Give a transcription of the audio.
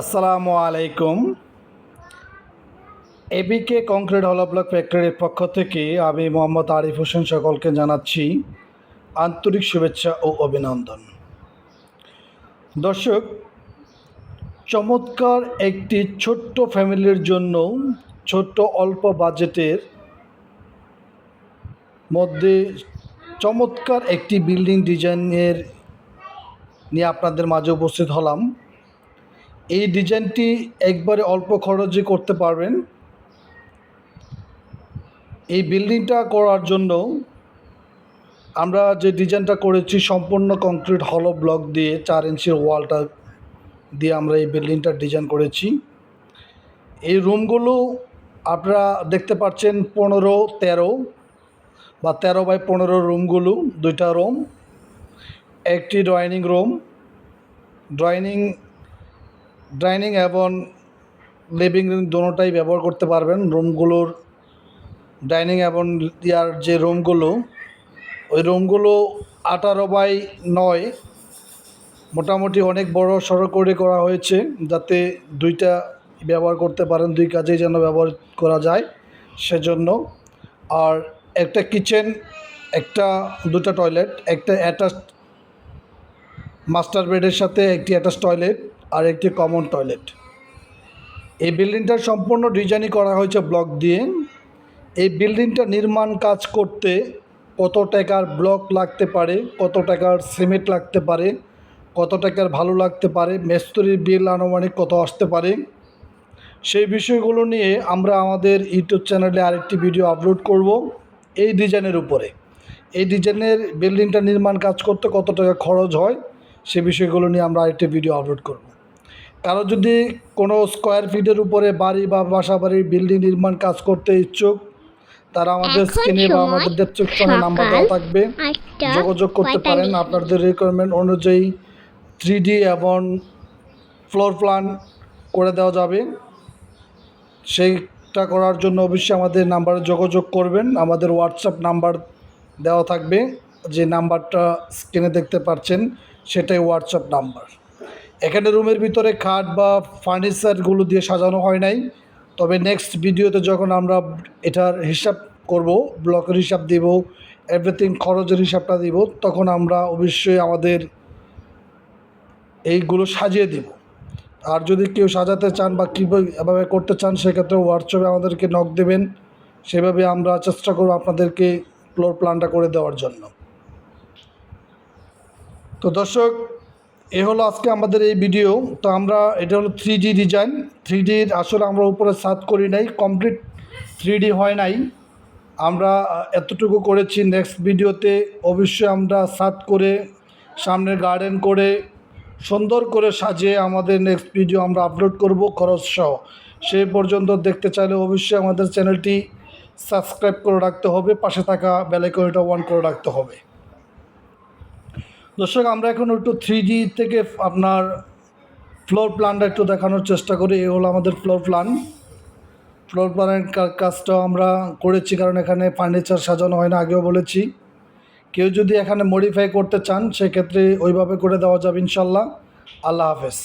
আসসালামু আলাইকুম। এবিকে কংক্রিট হল ব্লক ফ্যাক্টরির পক্ষ থেকে আমি মোহাম্মদ আরিফ হোসেন সকলকে জানাচ্ছি আন্তরিক শুভেচ্ছা ও অভিনন্দন। দর্শক, চমৎকার একটি ছোট্ট ফ্যামিলির জন্য ছোট্ট অল্প বাজেটের মধ্যে চমৎকার একটি বিল্ডিং ডিজাইনের নিয়ে আপনাদের মাঝে উপস্থিত হলাম। এই ডিজাইনটি একবারে অল্প খরচে করতে পারবেন। এই বিল্ডিংটা করার জন্য আমরা যে ডিজাইনটা করেছি সম্পূর্ণ কংক্রিট হলো ব্লক দিয়ে চার ইঞ্চির ওয়ালটা দিয়ে আমরা এই বিল্ডিংটা ডিজাইন করেছি। এই রুমগুলো আপনারা দেখতে পাচ্ছেন পনেরো, তেরো বা তেরো বাই পনেরো রুমগুলো, দুইটা রুম, একটি ড্রয়িং রুম। ড্রয়িং ডাইনিং এবং লিভিং রুম দোনোটাই ব্যবহার করতে পারবেন। রুমগুলোর ডাইনিং এবং ইয়ার যে রুমগুলো, ওই রুমগুলো আঠারো বাই নয়, মোটামুটি অনেক বড় সড়ো করে করা হয়েছে যাতে দুইটা ব্যবহার করতে পারেন, দুই কাজেই যেন ব্যবহার করা যায় সেজন্য। আর একটা কিচেন, একটা, দুটা টয়লেট, একটা অ্যাটাচ মাস্টার বেডের সাথে একটি অ্যাটাচ টয়লেট আর একটি কমন টয়লেট এই বিল্ডিংটার সম্পূর্ণ ডিজাইনই করা হয়েছে ব্লক দিয়ে। এই বিল্ডিংটা নির্মাণ কাজ করতে কত টাকার ব্লক লাগতে পারে, কত টাকার সিমেন্ট লাগতে পারে, কত টাকার ভালো লাগতে পারে, মেস্তরির বিল আনুমানিক কত আসতে পারে। সেই বিষয়গুলো নিয়ে আমরা আমাদের ইউটিউব চ্যানেলে আরেকটি ভিডিও আপলোড করব এই ডিজাইনের উপরে। এই ডিজাইনের বিল্ডিংটা নির্মাণ কাজ করতে কত টাকা খরচ হয়, সে বিষয়গুলো নিয়ে আমরা আরেকটি ভিডিও আপলোড করব। কারও যদি কোনো স্কোয়ার ফিটের উপরে বাড়ি বা বাসা বাড়ির বিল্ডিং নির্মাণ কাজ করতে ইচ্ছুক তারা আমাদের স্ক্রিনে বা আমাদের ডেসক্রিপশনে নাম্বার দেওয়া থাকবে। যোগাযোগ করতে পারেন। আপনাদের রিকোয়ারমেন্ট অনুযায়ী থ্রি ডি এবং ফ্লোর প্ল্যান করে দেওয়া যাবে। সেইটা করার জন্য অবশ্যই আমাদের নাম্বারে যোগাযোগ করবেন। আমাদের হোয়াটসঅ্যাপ নাম্বার দেওয়া থাকবে। যে নাম্বারটা স্ক্রিনে দেখতে পাচ্ছেন সেটাই হোয়াটসঅ্যাপ নাম্বার এখানে রুমের ভিতরে খাট বা ফার্নিচারগুলো দিয়ে সাজানো হয় নাই। তবে নেক্সট ভিডিওতে যখন আমরা এটার হিসাব করব, ব্লকের হিসাব দিব এভরিথিং খরচের হিসাবটা দিব, তখন আমরা অবশ্যই আমাদের এইগুলো সাজিয়ে দিব। আর যদি কেউ সাজাতে চান বা কীভাবে এভাবে করতে চান, সেক্ষেত্রে হোয়াটসঅ্যাপে আমাদেরকে নক দেবেন। সেভাবে আমরা চেষ্টা করব আপনাদেরকে ফ্লোর প্ল্যানটা করে দেওয়ার জন্য। তো দর্শক এ হলো আজকে আমাদের এই ভিডিও তো আমরা, এটা হলো থ্রি ডি ডিজাইন থ্রি ডির আসলে আমরা উপরে সাত করি নাই কমপ্লিট থ্রি ডি হয় নাই। আমরা এতটুকু করেছি নেক্সট ভিডিওতে অবশ্যই আমরা সাত করে সামনে গার্ডেন করে, সুন্দর করে সাজিয়ে আমাদের নেক্সট ভিডিও আমরা আপলোড করব খরচ সহ। সেই পর্যন্ত দেখতে চাইলে অবশ্যই আমাদের চ্যানেলটি সাবস্ক্রাইব করে রাখতে হবে, পাশে থাকা বেলাইকনটা অন করে রাখতে হবে। দর্শক, আমরা এখন একটু থ্রি জি থেকে আপনার ফ্লোর প্ল্যানটা একটু দেখানোর চেষ্টা করি। এ হলো আমাদের ফ্লোর প্ল্যান ফ্লোর প্ল্যানের কাজটাও আমরা করেছি, কারণ এখানে ফার্নিচার সাজানো হয় না, আগেও বলেছি। কেউ যদি এখানে মডিফাই করতে চান, সেক্ষেত্রে ওইভাবে করে দেওয়া যাবে, ইনশাল্লাহ। আল্লাহ হাফেজ।